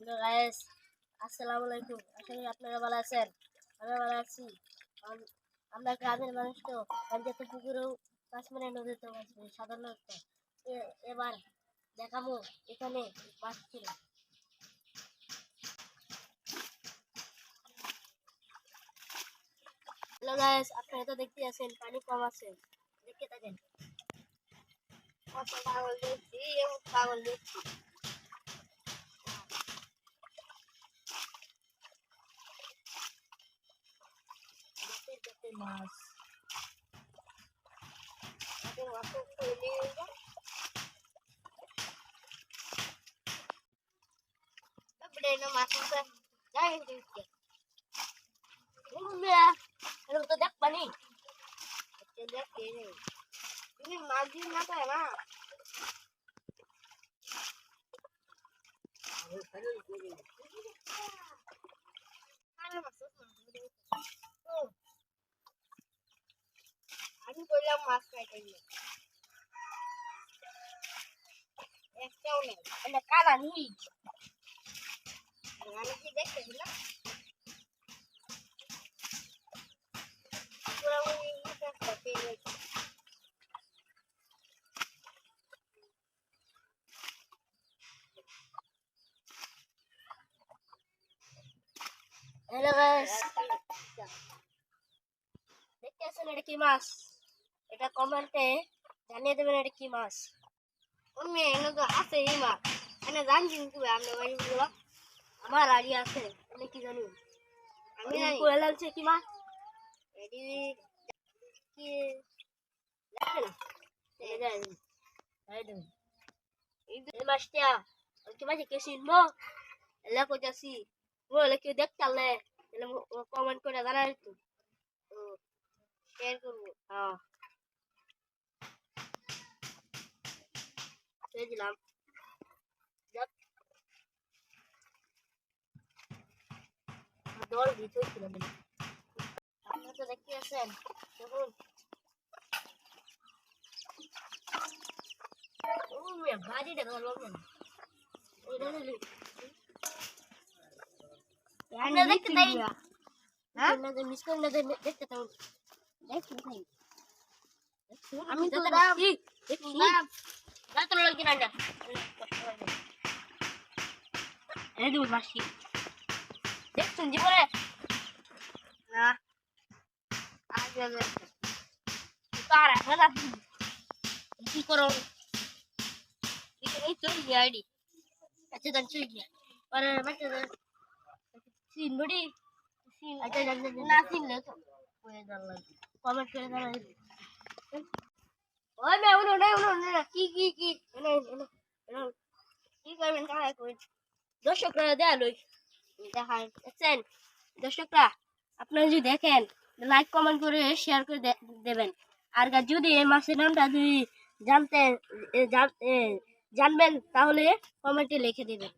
Guys আসসালামু আলাইকুম আশা করি আপনারা ভালো আছেন। আমরা ভালো আছি। আমরা গ্রামের মানুষ তো। পঞ্চায়েত পুকুরেও মাছ মানে নদীতে মাছ মারি সাধারণত এবার দেখাবো এখানে মাছ ছিল। হ্যালো গাইস আপনারা তো দেখতে আছেন, পানি কম আছে। দেখতে থাকেন। কত পাগল দেখছি এমন পাগল দেখছি দেখতে দেখতে মাছ আগে মাছ তৈরি হয়ে যায় তারপরে না মাছ আছে যাই দেখতে বুঝলে এরকম তো দেখ পানি দেখতে নেই তুমি মাছ দিয়ে না পায় না আমি বললাম মাছ খাইতে নিয়ে একটাও নেই এটা কালা নিই আমি কি দেখতেছি না পুরোপুরি একটা পেয়ে গেছে হ্যালো গাইস দেখতে আছেন এটা কমেন্টে জানিয়ে দেবেন এটা কি মাছ। অন্য এনে তো আছে এই মাছ। এনে জানছি কিন্তু আমরা বাড়িগুলো আমার আড়ি আছে আমি কি জানি? আমি জানি। কোয়া লাগছে কি মাছ? এটি কি? জানি না। এই জানি এই দেন এই মাছটা কি মাছ কে চিনবো এলা কইতাছি। বলে কেউ দেখতে কমেন্ট করে জানাই তো শেয়ার করব হ্যাঁ আমার দল ভিতরে ছিল আপনারা তো দেখতে আছেন দেখুন ও মেয়ে বাড়িটা ধরবো কেন ওই দেখতে তাই হ্যাঁ মিস করে না দেখতে তাও দেখতে তাই আমি তো দেখছি দেখছি না তো লাগি না না এই দুই মাসি দেখছেন জীবনে না আগে তার এখন আপনি কি করো এই তো আইডি আচ্ছা দাঁড় চুই গিয়া পরে বাচ্চা সিন বডি সিন আচ্ছা না সিন না তো কমেন্ট করে দাও ওই মে উনো না না কি করবেন? দর্শকরা দেয়া লই। দেখছেন? দর্শকরা, আপনারা যদি দেখেন লাইক কমেন্ট করে শেয়ার করে দেবেন। আর যদি মাসের নামটা যদি জানতে জানবেন, তাহলে কমেন্টে লিখে দেবেন।